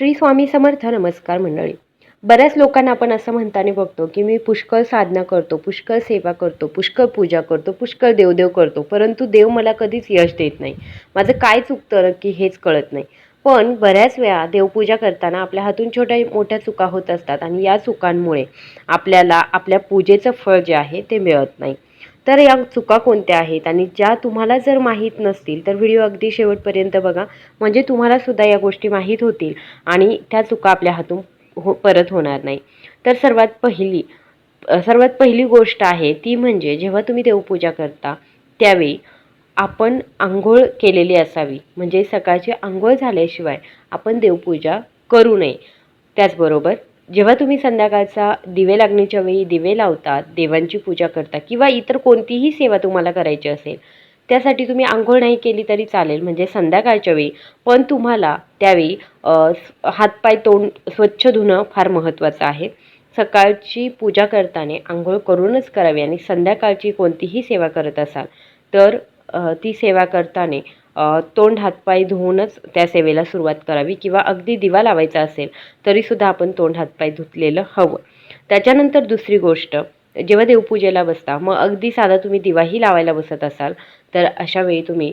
श्री स्वामी समर्थ नमस्कार मंडळी. बऱ्याच लोकांना आपण असं म्हणताना बघतो की मी पुष्कळ साधना करतो पुष्कळ सेवा करतो पुष्कळ पूजा करतो पुष्कळ देवदेव करतो परंतु देव मला कधीच यश देत नाही. माझं काय चुकतं नक्की हेच कळत नाही. पण बऱ्याच वेळा देवपूजा करताना आपल्या हातून छोट्या मोठ्या चुका होत असतात आणि या चुकांमुळे आपल्याला आपल्या पूजेचं फळ जे आहे ते मिळत नाही. तर या चुका कोणत्या आहेत? आणि ज्या तुम्हाला जर माहीत नसतील तर व्हिडिओ अगदी शेवटपर्यंत बघा. म्हणजे तुम्हालासुद्धा या गोष्टी माहीत होतील आणि त्या चुका आपल्या हातून हो परत होणार नाही. तर सर्वात पहिली सर्वात पहिली गोष्ट आहे ती म्हणजे जेव्हा तुम्ही देवपूजा करता त्यावेळी आपण आंघोळ केलेली असावी. म्हणजे सकाळची आंघोळ झाल्याशिवाय आपण देवपूजा करू नये. त्याचबरोबर जेव्हा तुम्ही संध्याकाळचा दिवे लागण्याच्या वेळी दिवे लावता देवांची पूजा करता किंवा इतर कोणतीही सेवा तुम्हाला करायची असेल त्यासाठी तुम्ही आंघोळ नाही केली तरी चालेल म्हणजे संध्याकाळच्या वेळी. पण तुम्हाला त्यावेळी हातपाय तोंड स्वच्छ धुणं फार महत्त्वाचं आहे. सकाळची पूजा करताना आंघोळ करूनच करावी आणि संध्याकाळची कोणतीही सेवा करत असाल तर ती सेवा करताना तोंड हातपाय धुवूनच त्या सेवेला सुरुवात करावी किंवा अगदी दिवा लावायचा असेल तरीसुद्धा आपण तोंड हातपाय धुतलेलं हवं. त्याच्यानंतर दुसरी गोष्ट जेव्हा देवपूजेला बसता मग अगदी साधा तुम्ही दिवाही लावायला बसत असाल तर अशा वेळी तुम्ही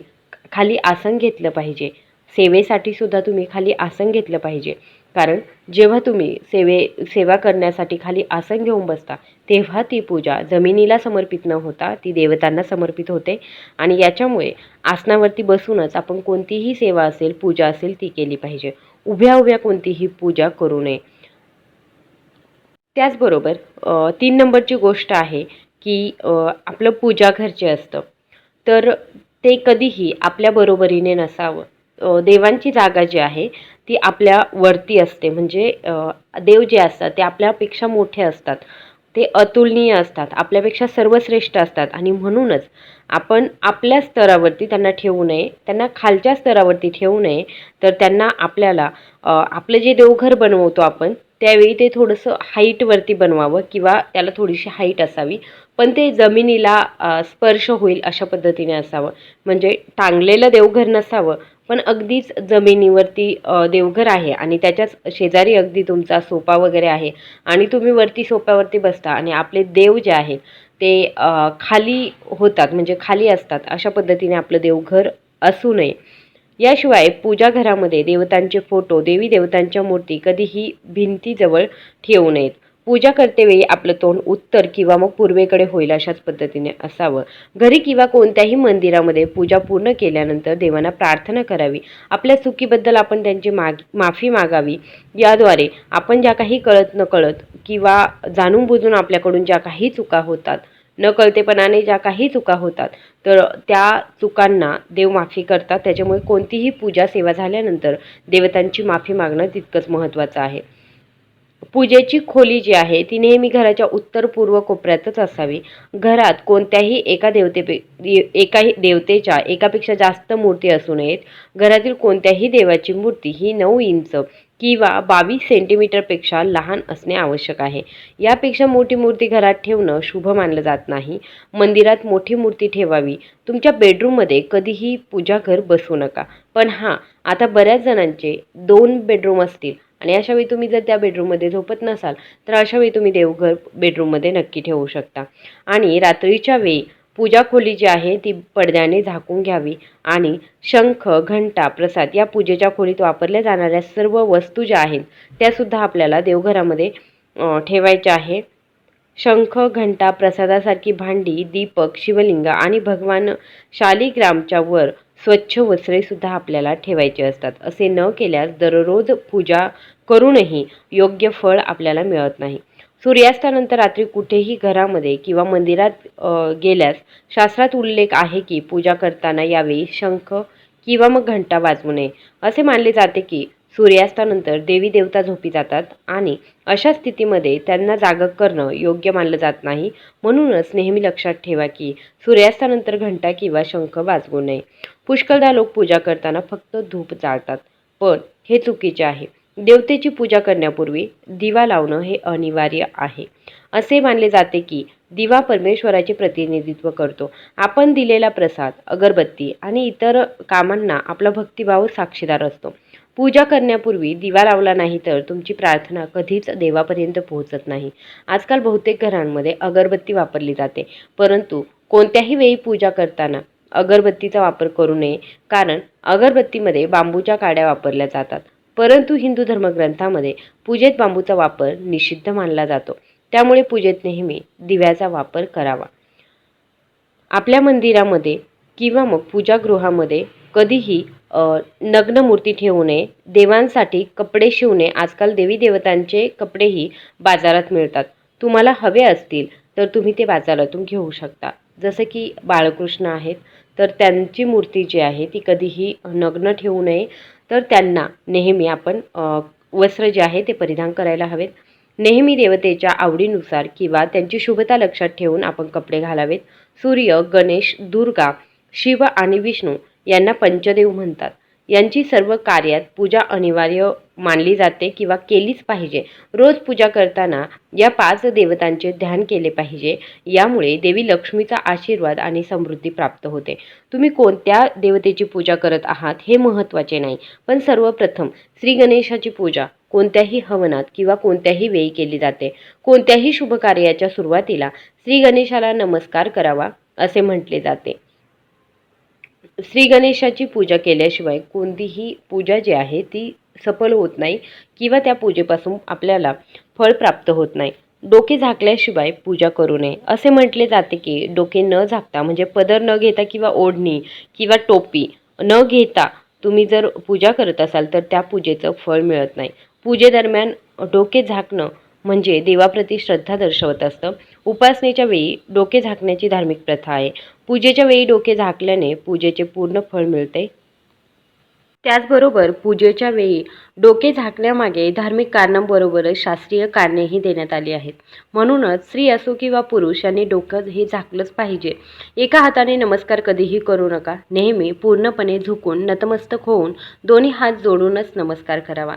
खाली आसन घेतलं पाहिजे. सेवेसाठी सुद्धा तुम्ही खाली आसन घेतलं पाहिजे. कारण जेव्हा तुम्ही सेवे सेवा करण्यासाठी खाली आसन घेऊन बसता तेव्हा ती पूजा जमिनीला समर्पित न होता ती देवतांना समर्पित होते. आणि याच्यामुळे आसनावरती बसूनच आपण कोणतीही सेवा असेल पूजा असेल ती केली पाहिजे. उभ्या उभ्या कोणतीही पूजा करू नये. त्याचबरोबर तीन नंबरची गोष्ट आहे की आपलं पूजा घरचे जे असतं. तर ते कधीही आपल्या बरोबरीने नसावं. देवांची जागा जी आहे ती आपल्या वरती असते. म्हणजे देव जे असतात ते आपल्यापेक्षा मोठे असतात. ते अतुलनीय असतात. आपल्यापेक्षा सर्वश्रेष्ठ असतात. आणि म्हणूनच आपण आपल्या स्तरावरती त्यांना ठेवू नये. त्यांना खालच्या स्तरावरती ठेवू नये. तर त्यांना आपल्याला आपलं जे देवघर बनवतो आपण त्यावेळी ते थोडंसं हाईटवरती बनवावं किंवा त्याला थोडीशी हाईट असावी. पण ते जमिनीला स्पर्श होईल अशा पद्धतीने असावं. म्हणजे टांगलेलं देवघर नसावं पण अगदीच जमिनीवरती देवघर आहे आणि त्याच्याच शेजारी अगदी तुमचा सोपा वगैरे आहे आणि तुम्ही वरती सोप्यावरती बसता आणि आपले देव जे आहेत ते खाली होतात म्हणजे खाली असतात अशा पद्धतीने आपलं देवघर असू नये. याशिवाय पूजा घरामध्ये देवतांचे फोटो देवी देवतांच्या मूर्ती कधीही भिंतीजवळ ठेवू नयेत. पूजा करतेवेळी आपलं तोंड उत्तर किंवा मग पूर्वेकडे होईल अशाच पद्धतीने असावं. घरी किंवा कोणत्याही मंदिरामध्ये पूजा पूर्ण केल्यानंतर देवांना प्रार्थना करावी. आपल्या चुकीबद्दल आपण त्यांची माग माफी मागावी. याद्वारे आपण ज्या काही कळत नकळत किंवा जाणून बुजून आपल्याकडून ज्या काही चुका होतात न कळतेपणाने ज्या काही चुका होतात तर त्या चुकांना देव माफी करतात. त्याच्यामुळे कोणतीही पूजा सेवा झाल्यानंतर देवतांची माफी मागणं तितकंच महत्त्वाचं आहे. पूजेची खोली जी आहे ती नेहमी घराच्या उत्तर पूर्व कोपऱ्यातच असावी. घरात कोणत्याही एका देवतेपे एकाही देवतेच्या एकापेक्षा जास्त मूर्ती असू नयेत. घरातील कोणत्याही देवाची मूर्ती ही नऊ इंच किंवा बावीस सेंटीमीटरपेक्षा लहान असणे आवश्यक आहे. यापेक्षा मोठी मूर्ती घरात ठेवणं शुभ मानलं जात नाही. मंदिरात मोठी मूर्ती ठेवावी. तुमच्या बेडरूममध्ये कधीही पूजा घर बसवू नका. पण हां आता बऱ्याच जणांचे दोन बेडरूम असतील. आणि अशावेळी तुम्ही जर त्या बेडरूममध्ये झोपत नसाल तर अशावेळी तुम्ही देवघर बेडरूममध्ये नक्की ठेवू शकता. आणि रात्रीच्या वेळी पूजा खोली जी आहे ती पडद्याने झाकून घ्यावी आणि शंख घंटा प्रसाद या पूजेच्या खोलीत वापरल्या जाणाऱ्या सर्व वस्तू ज्या आहेत त्यासुद्धा आपल्याला देवघरामध्ये ठेवायच्या आहे शंख घंटा प्रसादासारखी भांडी दीपक शिवलिंग आणि भगवान शालिग्रामच्या वर स्वच्छ वस्त्रेसुद्धा आपल्याला ठेवायचे असतात. असे न केल्यास दररोज पूजा करूनही योग्य फळ आपल्याला मिळत नाही. सूर्यास्तानंतर रात्री कुठेही घरामध्ये किंवा मंदिरात गेल्यास शास्त्रात उल्लेख आहे की पूजा करताना यावेळी शंख किंवा मग घंटा वाजवू नये. असे मानले जाते की सूर्यास्तानंतर देवी देवता झोपी जातात आणि अशा स्थितीमध्ये त्यांना जाग करणं योग्य मानलं जात नाही. म्हणूनच नेहमी लक्षात ठेवा की सूर्यास्तानंतर घंटा किंवा शंख वाजवू नये. पुष्कळदा लोक पूजा करताना फक्त धूप जाळतात. पण हे चुकीचे आहे. देवतेची पूजा करण्यापूर्वी दिवा लावणं हे अनिवार्य आहे. असे मानले जाते की दिवा परमेश्वराचे प्रतिनिधित्व करतो. आपण दिलेला प्रसाद अगरबत्ती आणि इतर कामांना आपला भक्तिभाव साक्षीदार असतो. पूजा करण्यापूर्वी दिवा लावला नाही तर तुमची प्रार्थना कधीच देवापर्यंत पोहोचत नाही. आजकाल बहुतेक घरांमध्ये अगरबत्ती वापरली जाते. परंतु कोणत्याही वेळी पूजा करताना अगरबत्तीचा वापर करू नये कारण अगरबत्तीमध्ये बांबूच्या काड्या वापरल्या जातात. परंतु हिंदू धर्मग्रंथामध्ये पूजेत बांबूचा वापर निषिद्ध मानला जातो. त्यामुळे पूजेत नेहमी दिव्याचा वापर करावा. आपल्या मंदिरामध्ये किंवा मग पूजागृहामध्ये कधीही नग्न मूर्ती ठेवू नये देवांसाठी कपडे शिवणे आजकाल देवी देवतांचे कपडेही बाजारात मिळतात. तुम्हाला हवे असतील तर तुम्ही ते बाजारातून घेऊ शकता. जसं की बाळकृष्ण आहेत तर त्यांची मूर्ती जी आहे ती कधीही नग्न ठेवू नये. तर त्यांना नेहमी आपण वस्त्र जे आहे ते परिधान करायला हवेत. नेहमी देवतेच्या आवडीनुसार किंवा त्यांची शुभता लक्षात ठेवून आपण कपडे घालावेत. सूर्य गणेश दुर्गा शिव आणि विष्णू यांना पंचदेव म्हणतात. यांची सर्व कार्यात पूजा अनिवार्य मानली जाते किंवा केलीच पाहिजे. रोज पूजा करताना या पाच देवतांचे ध्यान केले पाहिजे. यामुळे देवी लक्ष्मीचा आशीर्वाद आणि समृद्धी प्राप्त होते. तुम्ही कोणत्या देवतेची पूजा करत आहात हे महत्त्वाचे नाही. पण सर्वप्रथम श्री गणेशाची पूजा कोणत्याही हवनात किंवा कोणत्याही वेळी केली जाते. कोणत्याही शुभ कार्याच्या सुरुवातीला श्री गणेशाला नमस्कार करावा असे म्हटले जाते. श्री गणेशाची पूजा केल्याशिवाय कोणतीही पूजा जी आहे ती सफल होत नाही किंवा त्या पूजेपासून आपल्याला फळ प्राप्त होत नाही. डोके झाकल्याशिवाय पूजा करू नये. असे म्हटले जाते की डोके न झाकता म्हणजे पदर न घेता किंवा ओढणी किंवा टोपी न घेता तुम्ही जर पूजा करत असाल तर त्या पूजेचं फळ मिळत नाही. पूजेदरम्यान डोके झाकणं म्हणजे देवाप्रती श्रद्धा दर्शवत असतं. उपासनेच्या वेळी डोके झाकण्याची धार्मिक प्रथा आहे. पूजेच्या वेळी डोके झाकल्याने पूजेचे पूर्ण फळ मिळते. त्याचबरोबर पूजेच्या वेळी डोके झाकण्यामागे धार्मिक कारणांबरोबरच शास्त्रीय कारणेही देण्यात आली आहेत. म्हणूनच स्त्री असो किंवा पुरुष यांनी डोकं हे झाकलंच पाहिजे. एका हाताने नमस्कार कधीही करू नका. नेहमी पूर्णपणे झुकून नतमस्तक होऊन दोन्ही हात जोडूनच नमस्कार करावा.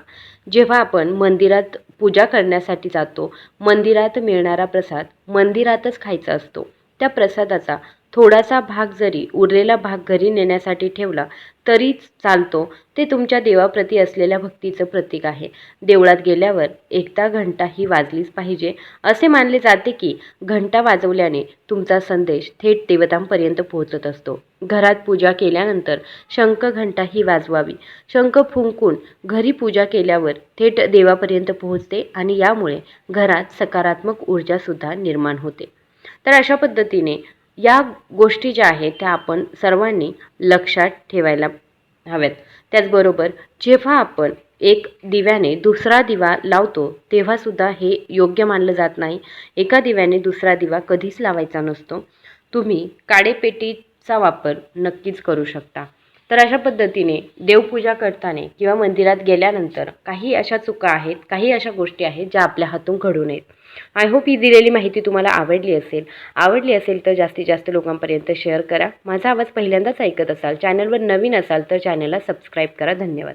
जेव्हा आपण मंदिरात पूजा करण्यासाठी जातो मंदिरात मिळणारा प्रसाद मंदिरातच खायचा असतो. त्या प्रसादाचा थोडासा भाग जरी उरलेला भाग घरी नेण्यासाठी ठेवला तरी चालतो. ते तुमच्या देवाप्रती असलेल्या भक्तीचं प्रतीक आहे. देवळात गेल्यावर एकदा घंटा ही वाजलीच पाहिजे. असे मानले जाते की घंटा वाजवल्याने तुमचा संदेश थेट देवतांपर्यंत पोहोचत असतो. घरात पूजा केल्यानंतर शंख घंटा ही वाजवावी. शंख फुंकून घरी पूजा केल्यावर थेट देवापर्यंत पोहोचते आणि यामुळे घरात सकारात्मक ऊर्जासुद्धा निर्माण होते. तर अशा पद्धतीने या गोष्टी ज्या आहेत त्या आपण सर्वांनी लक्षात ठेवायला हव्यात. त्याचबरोबर जेव्हा आपण एक दिव्याने दुसरा दिवा लावतो तेव्हासुद्धा हे योग्य मानलं जात नाही. एका दिव्याने दुसरा दिवा कधीच लावायचा नसतो. तुम्ही काडेपेटीचा वापर नक्कीच करू शकता. तर अशा पद्धतीने देवपूजा करताना किंवा मंदिरात गेल्यानंतर काही अशा चुका आहेत काही अशा गोष्टी आहेत ज्या आपल्या हातून घडू नयेत. आय होप ही दिलेली माहिती तुम्हाला आवडली असेल. आवडली असेल तर जास्तीत जास्त लोकांपर्यंत शेअर करा. माझा आवाज पहिल्यांदाच ऐकत असाल चॅनलवर नवीन असाल तर चॅनलला सबस्क्राईब करा. धन्यवाद.